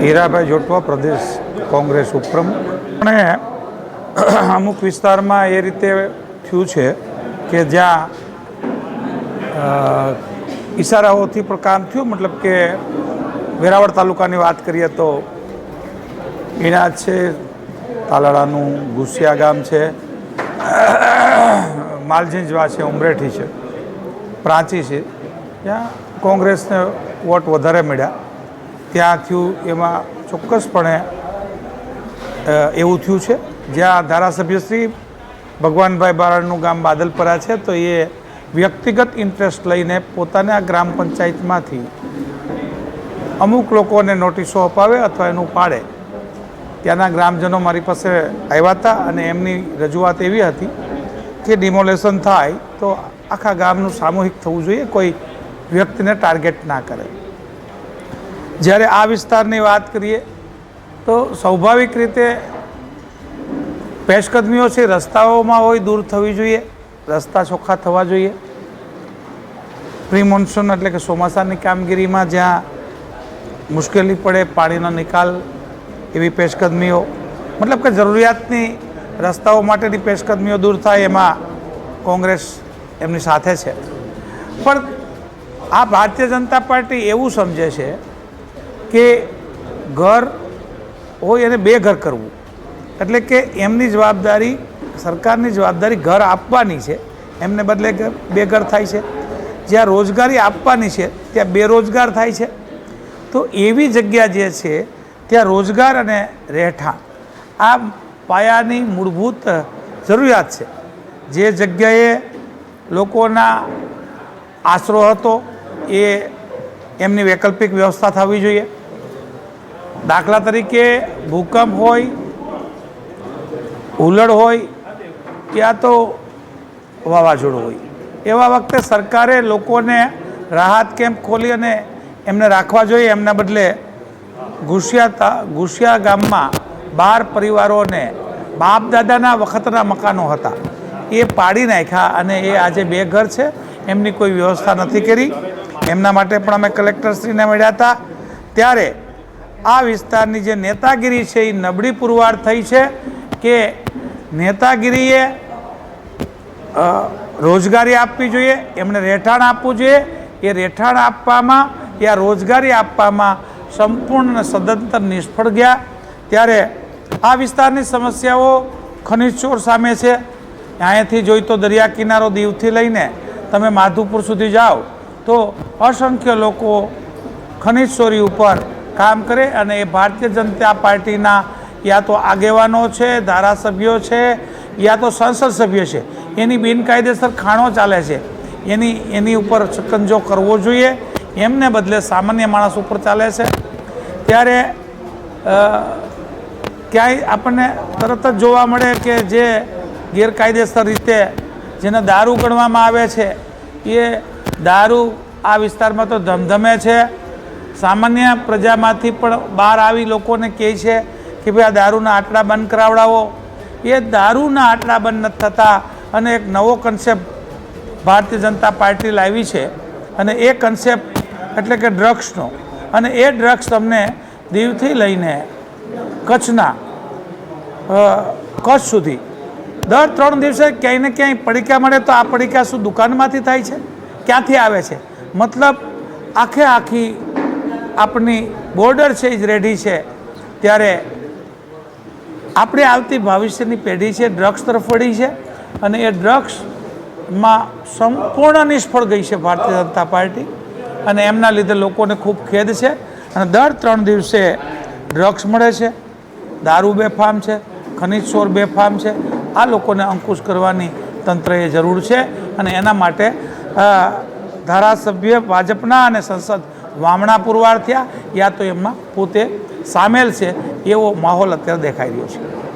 હીરાભાઈ જોટવા, પ્રદેશ કોંગ્રેસ ઉપપ્રમુખ. અને અમુક વિસ્તારમાં એ રીતે થયું છે કે જ્યાં ઇશારાઓથી પણ કામ થયું, મતલબ કે વેરાવળ તાલુકાની વાત કરીએ તો એના છે, તાલાળાનું ગુસિયા ગામ છે, માલજીંજવા છે, ઉમરેઠી છે, પ્રાંચી છે. ત્યાં કોંગ્રેસને વોટ વધારે મળ્યા. ત્યાં થયું, એમાં ચોક્કસપણે એવું થયું છે. જ્યાં ધારાસભ્યશ્રી ભગવાનભાઈ બારડનું ગામ બાદલપરા છે, તો એ વ્યક્તિગત ઇન્ટરેસ્ટ લઈને પોતાના ગ્રામ પંચાયતમાંથી અમુક લોકોને નોટિસો અપાવે અથવા એનું પાડે. ત્યાંના ગ્રામજનો મારી પાસે આવ્યા હતા અને એમની રજૂઆત એવી હતી કે ડિમોલેશન થાય તો આખા ગામનું સામૂહિક થવું જોઈએ, કોઈ વ્યક્તિને ટાર્ગેટ ના કરે. જ્યારે આ વિસ્તારની વાત કરીએ, તો સ્વાભાવિક રીતે પેશકદમીઓ છે, રસ્તાઓમાં હોય દૂર થવી જોઈએ, રસ્તા ચોખ્ખા થવા જોઈએ. પ્રી મોન્સૂન એટલે કે ચોમાસાની કામગીરીમાં જ્યાં મુશ્કેલી પડે, પાણીનો નિકાલ, એવી પેશકદમીઓ, મતલબ કે જરૂરિયાતની રસ્તાઓ માટેની પેશકદમીઓ દૂર થાય એમાં કોંગ્રેસ એમની સાથે છે. પણ આ ભારતીય જનતા પાર્ટી એવું સમજે છે કે ઘર હોય એને બે ઘર કરવું. એટલે કે એમની જવાબદારી સરકારની જવાબદારી ઘર આપવાની છે. એમને બદલે બે ઘર થાય છે. જ્યાં રોજગારી આપવાની છે, ત્યાં બેરોજગાર થાય છે. તો એવી જગ્યા જે છે, ત્યાં રોજગાર અને રહેઠાણ આ પાયાની મૂળભૂત જરૂરિયાત છે. જે જગ્યાએ લોકોના આશરો હતો, એ એમની વૈકલ્પિક વ્યવસ્થા થવી જોઈએ. દાખલા તરીકે ભૂકંપ હોય હુલડ હોય યા તો વાવાઝોડું હોય. એવા વખતે સરકારે લોકોને રાહત કેમ્પ ખોલી અને એમને રાખવા જોઈએ. એમના બદલે ઘુસિયા ઘુસિયા ગામમાં બાર પરિવારોને બાપ દાદાના વખતના મકાનો હતા. એ પાડી નાખ્યા અને એ આજે બે ઘર છે. એમની કોઈ વ્યવસ્થા નથી કરી. એમના માટે પણ અમે કલેક્ટરશ્રીને મળ્યા હતા. ત્યારે આ વિસ્તારની જે નેતાગીરી છે એ નબળી પુરવાર થઈ છે કે નેતાગીરીએ રોજગારી આપવી જોઈએ, એમણે રહેઠાણ આપવું જોઈએ. એ રહેઠાણ આપવામાં યા રોજગારી આપવામાં સંપૂર્ણ સદંતર નિષ્ફળ ગયા. ત્યારે આ વિસ્તારની સમસ્યાઓ ખનિજ ચોર સામે છે. અહીંયાથી જોઈ તો દરિયા કિનારો દીવથી લઈને તમે માધુપુર સુધી જાઓ તો અસંખ્ય લોકો ખનિજ ચોરી ઉપર કામ કરે અને એ ભારતીય જનતા પાર્ટીના યા તો આગેવાનો છે, ધારાસભ્યો છે, યા તો સંસદ સભ્ય છે. એની બિનકાયદેસર ખાણો ચાલે છે. એની એની ઉપર શકંજો કરવો જોઈએ. એમને બદલે સામાન્ય માણસ ઉપર ચાલે છે. ત્યારે ક્યાંય આપણને તરત જ જોવા મળે કે જે ગેરકાયદેસર રીતે જેને દારૂ ગણવામાં આવે છે, એ દારૂ આ વિસ્તારમાં તો ધમધમે છે. સામાન્ય પ્રજામાંથી પણ બહાર આવી લોકોને કહે છે કે ભાઈ આ દારૂના આટલા બંધ કરાવડાવો. એ દારૂના આટલા બંધ નથી થતા અને એક નવો કન્સેપ્ટ ભારતીય જનતા પાર્ટી લાવી છે અને એ કન્સેપ્ટ એટલે કે ડ્રગ્સનો અને એ ડ્રગ્સ તમને દીવથી લઈને કચ્છના કચ્છ સુધી દર ત્રણ દિવસે ક્યાંય ને ક્યાંય પડીકા મળે તો આ પડીકા શું દુકાનમાંથી થાય છે? ક્યાંથી આવે છે? મતલબ આખે આખી આપણી બોર્ડર છે જ રેડી છે. ત્યારે આપણે આવતી ભવિષ્યની પેઢી છે ડ્રગ્સ તરફ વળી છે અને એ ડ્રગ્સમાં સંપૂર્ણ નિષ્ફળ ગઈ છે ભારતીય જનતા પાર્ટી અને એમના લીધે લોકોને ખૂબ ખેદ છે અને દર ત્રણ દિવસે ડ્રગ્સ મળે છે, દારૂ બેફામ છે, ખનિજ ચોર બેફામ છે, આ લોકોને અંકુશ કરવાની તંત્રએ જરૂર છે અને એના માટે ધારાસભ્ય ભાજપના અને સંસદ વામણા પુરવાર થયા. યા તો એમાં પોતે સામેલ છે. એવો માહોલ અત્યારે દેખાઈ રહ્યો છે.